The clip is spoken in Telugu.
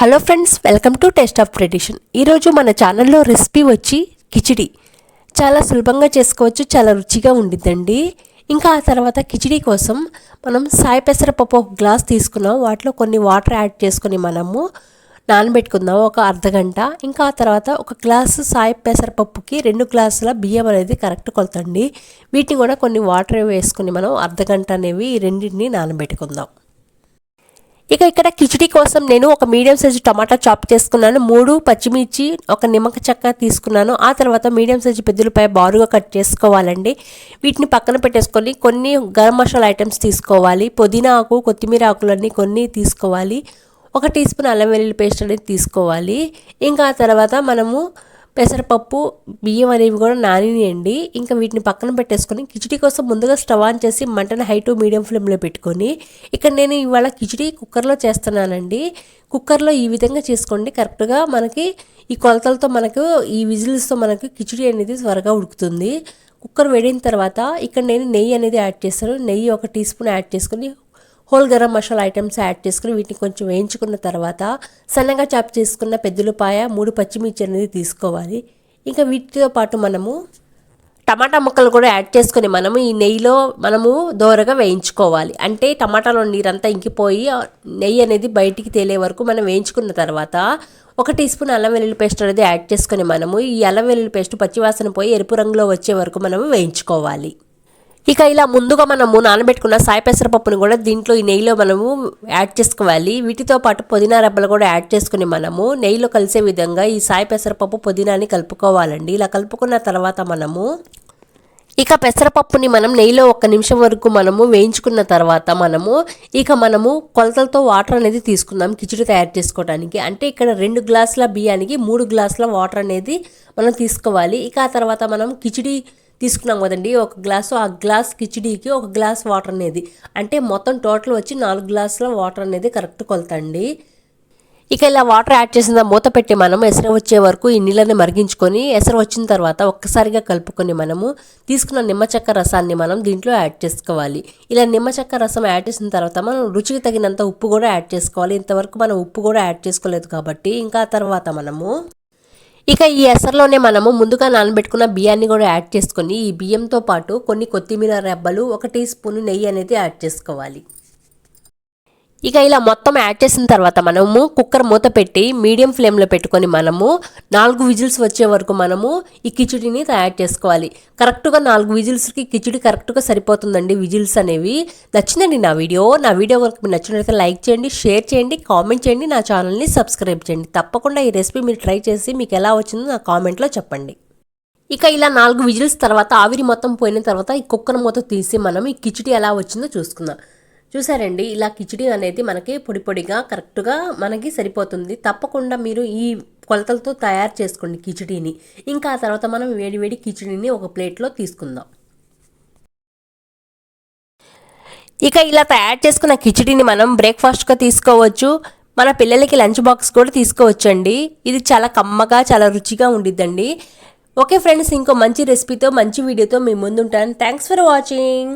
Hello friends welcome to taste of tradition. ఈరోజు మన ఛానల్లో రెసిపీ వచ్చి కిచిడి. చాలా సులభంగా చేసుకోవచ్చు చాలా రుచిగా ఉండిద్దండి. ఇంకా ఆ తర్వాత కిచిడి కోసం మనం సాయి పెసరపప్పు ఒక గ్లాస్ తీసుకున్నాం. వాటిలో కొన్ని వాటర్ యాడ్ చేసుకొని మనము నానబెట్టుకుందాం ఒక అర్ధగంట ఇంకా ఆ తర్వాత ఒక గ్లాసు సాయి పెసరపప్పుకి రెండు గ్లాసుల బియ్యం అనేది కరెక్ట్ కొలతండి. వీటిని కూడా కొన్ని వాటర్ వేసుకుని మనం అర్ధగంట అనేవి ఈ రెండింటిని నానబెట్టుకుందాం. ఇక ఇక్కడ కిచిడి కోసం నేను ఒక మీడియం సైజు టమాటా చాప్ చేసుకున్నాను. మూడు పచ్చిమిర్చి ఒక నిమ్మక చెక్క తీసుకున్నాను. ఆ తర్వాత మీడియం సైజు పెద్దలపై బారుగా కట్ చేసుకోవాలండి. వీటిని పక్కన పెట్టేసుకొని కొన్ని గరం మసాలా ఐటమ్స్ తీసుకోవాలి. పుదీనా ఆకు కొత్తిమీర ఆకులన్నీ కొన్ని తీసుకోవాలి. ఒక టీ స్పూన్ అల్లం వెల్లుల్లి పేస్ట్ అనేది తీసుకోవాలి. ఇంకా ఆ తర్వాత మనము పెసరపప్పు బియ్యం అనేవి కూడా నానియండి ఇంకా వీటిని పక్కన పెట్టేసుకొని కిచిడి కోసం ముందుగా స్టవ్ ఆన్ చేసి మంటను హై టు మీడియం ఫ్లేమ్లో పెట్టుకొని ఇక్కడ నేను ఇవాళ కిచిడి కుక్కర్లో చేస్తున్నానండి. కుక్కర్లో ఈ విధంగా చేసుకోండి. కరెక్ట్గా మనకి ఈ కొలతలతో మనకు ఈ విజిల్స్తో మనకు కిచిడి అనేది త్వరగా ఉడుకుతుంది. కుక్కర్ వేడిన తర్వాత ఇక్కడ నేను నెయ్యి అనేది యాడ్ చేస్తాను. నెయ్యి ఒక టీ స్పూన్ యాడ్ చేసుకొని whole garam masala items add చేసుకుని వీటిని కొంచెం వేయించుకున్న తర్వాత సన్నగా చాప్ చేసుకున్న పెద్దలపాయ మూడు పచ్చిమిర్చి అనేది తీసుకోవాలి. ఇంకా వీటితో పాటు మనము టమాటా ముక్కలు కూడా యాడ్ చేసుకొని మనము ఈ నెయ్యిలో మనము దోరగా వేయించుకోవాలి. అంటే టమాటాలో నీరంతా ఇంకిపోయి నెయ్యి అనేది బయటికి తేలే వరకు మనం వేయించుకున్న తర్వాత ఒక టీ స్పూన్ అల్లం వెల్లుల్లి పేస్ట్ అనేది యాడ్ చేసుకొని మనము ఈ అల్లం వెల్లుల్లి పేస్ట్ పచ్చివాసన పోయి ఎరుపు రంగులో వచ్చే వరకు మనము వేయించుకోవాలి. ఇక ఇలా ముందుగా మనము నానబెట్టుకున్న సాయి పెసరపప్పును కూడా దీంట్లో ఈ నెయ్యిలో మనము యాడ్ చేసుకోవాలి. వీటితో పాటు పుదీనా రెబ్బలు కూడా యాడ్ చేసుకుని మనము నెయ్యిలో కలిసే విధంగా ఈ సాయి పెసరపప్పు పుదీనాని కలుపుకోవాలండి. ఇలా కలుపుకున్న తర్వాత మనము ఇక పెసరపప్పుని మనం నెయ్యిలో ఒక్క నిమిషం వరకు మనము వేయించుకున్న తర్వాత మనము ఇక మనము కొలతలతో వాటర్ అనేది తీసుకుందాం కిచిడి తయారు చేసుకోవడానికి అంటే ఇక్కడ రెండు గ్లాసుల బియ్యానికి మూడు గ్లాసుల వాటర్ అనేది మనం తీసుకోవాలి. ఇక ఆ తర్వాత మనం కిచిడి తీసుకున్నాం కదండి. ఒక గ్లాసు ఆ గ్లాస్ కిచిడీకి ఒక గ్లాస్ వాటర్ అనేది. అంటే మొత్తం టోటల్ వచ్చి నాలుగు గ్లాసుల వాటర్ అనేది కరెక్ట్ కొలతండి. ఇక ఇలా వాటర్ యాడ్ చేసిన మూత పెట్టి మనం ఎసరు వచ్చే వరకు ఈ నీళ్ళని మరిగించుకొని ఎసరు వచ్చిన తర్వాత ఒక్కసారిగా కలుపుకొని మనము తీసుకున్న నిమ్మచక్క రసాన్ని మనం దీంట్లో యాడ్ చేసుకోవాలి. ఇలా నిమ్మచక్క రసం యాడ్ చేసిన తర్వాత మనం రుచికి తగినంత ఉప్పు కూడా యాడ్ చేసుకోవాలి. ఇంతవరకు మనం ఉప్పు కూడా యాడ్ చేసుకోలేదు కాబట్టి ఇంకా తర్వాత మనము ఇక ఈ ఎసరులోనే మనము ముందుగా నానబెట్టుకున్న బియ్యాన్ని కూడా యాడ్ చేసుకొని ఈ బియ్యంతో పాటు కొన్ని కొత్తిమీర రెబ్బలు ఒక టీ స్పూన్ నెయ్యి అనేది యాడ్ చేసుకోవాలి. ఇక ఇలా మొత్తం యాడ్ చేసిన తర్వాత మనము కుక్కర్ మూత పెట్టి మీడియం ఫ్లేమ్లో పెట్టుకొని మనము నాలుగు విజిల్స్ వచ్చే వరకు మనము ఈ కిచిడిని తయారు చేసుకోవాలి. కరెక్ట్గా నాలుగు విజిల్స్కి కిచిడి కరెక్ట్గా సరిపోతుందండి విజిల్స్ అనేవి. నచ్చిందండి నా వీడియో. నా వీడియో కనుక మీకు నచ్చినట్లయితే లైక్ చేయండి షేర్ చేయండి కామెంట్ చేయండి నా ఛానల్ని సబ్స్క్రైబ్ చేయండి. తప్పకుండా ఈ రెసిపీ మీరు ట్రై చేసి మీకు ఎలా వచ్చిందో నా కామెంట్లో చెప్పండి. ఇక ఇలా నాలుగు విజిల్స్ తర్వాత ఆవిరి మొత్తం పోయిన తర్వాత ఈ కుక్కర్ మూత తీసి మనం ఈ కిచిడి ఎలా వచ్చిందో చూసుకుందాం. చూసారండి ఇలా కిచిడి అనేది మనకి పొడి పొడిగా కరెక్ట్గా మనకి సరిపోతుంది. తప్పకుండా మీరు ఈ కొలతలతో తయారు చేసుకోండి కిచిడీని. ఇంకా ఆ తర్వాత మనం వేడి వేడి కిచిడీని ఒక ప్లేట్లో తీసుకుందాం. ఇక ఇలా తయారు చేసుకున్న కిచిడీని మనం బ్రేక్ఫాస్ట్గా తీసుకోవచ్చు. మన పిల్లలకి లంచ్ బాక్స్ కూడా తీసుకోవచ్చండి. ఇది చాలా కమ్మగా చాలా రుచిగా ఉండిద్దండి. ఓకే ఫ్రెండ్స్ ఇంకో మంచి రెసిపీతో మంచి వీడియోతో మీ ముందుంటాను. Thanks for watching.